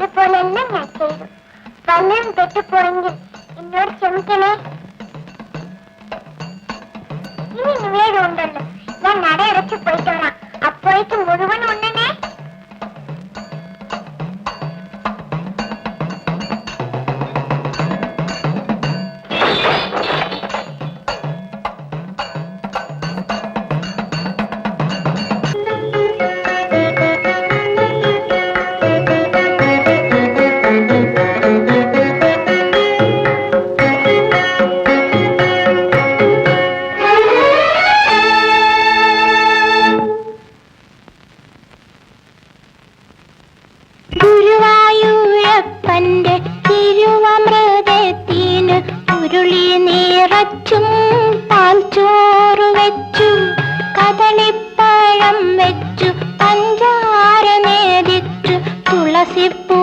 చేసినది పోలెల్లా నా చేదు పల్లెం పెట్టు పోయింది ఇన్నోడు చెమికలే വെച്ചും പാൽച്ചോറ് വെച്ചും കദളിപ്പഴം വെച്ചു പഞ്ചാര നേരിച്ചു തുളസിപ്പൂ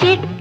ചിട്ട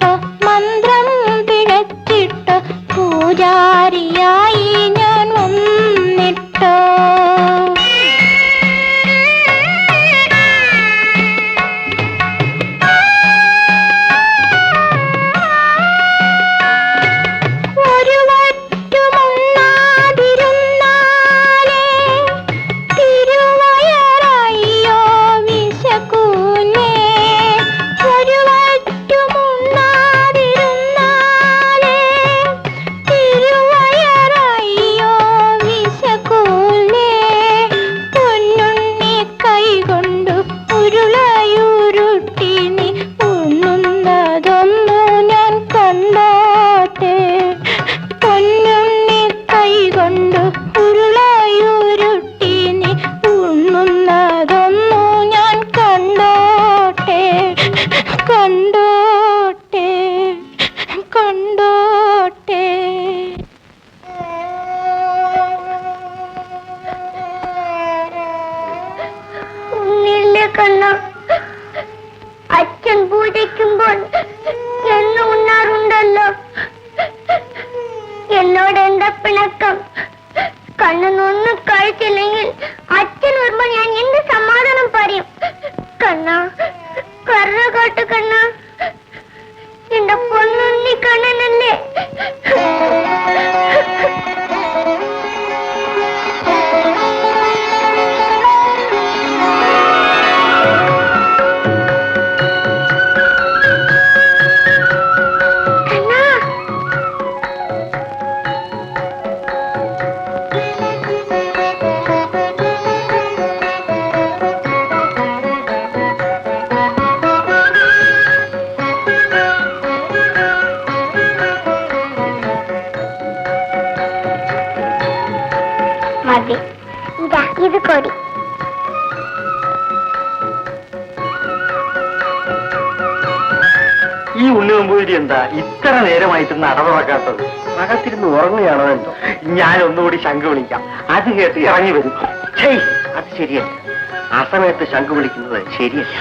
കോഴിക്കോട് ഈ ഉണ്ണി നമ്പൂതിരി എന്താ? ഇത്ര നേരമായിട്ട് നട തുറക്കാത്തത് അകത്തിരുന്ന് ഉറങ്ങുകയാണോ എന്തോ? ഞാൻ ഒന്നുകൂടി ശംഖ് വിളിക്കാം. അത് കേട്ട് ഇറങ്ങി വരും. അത് ശരിയല്ല. ആ സമയത്ത് ശംഖ് വിളിക്കുന്നത് ശരിയല്ല.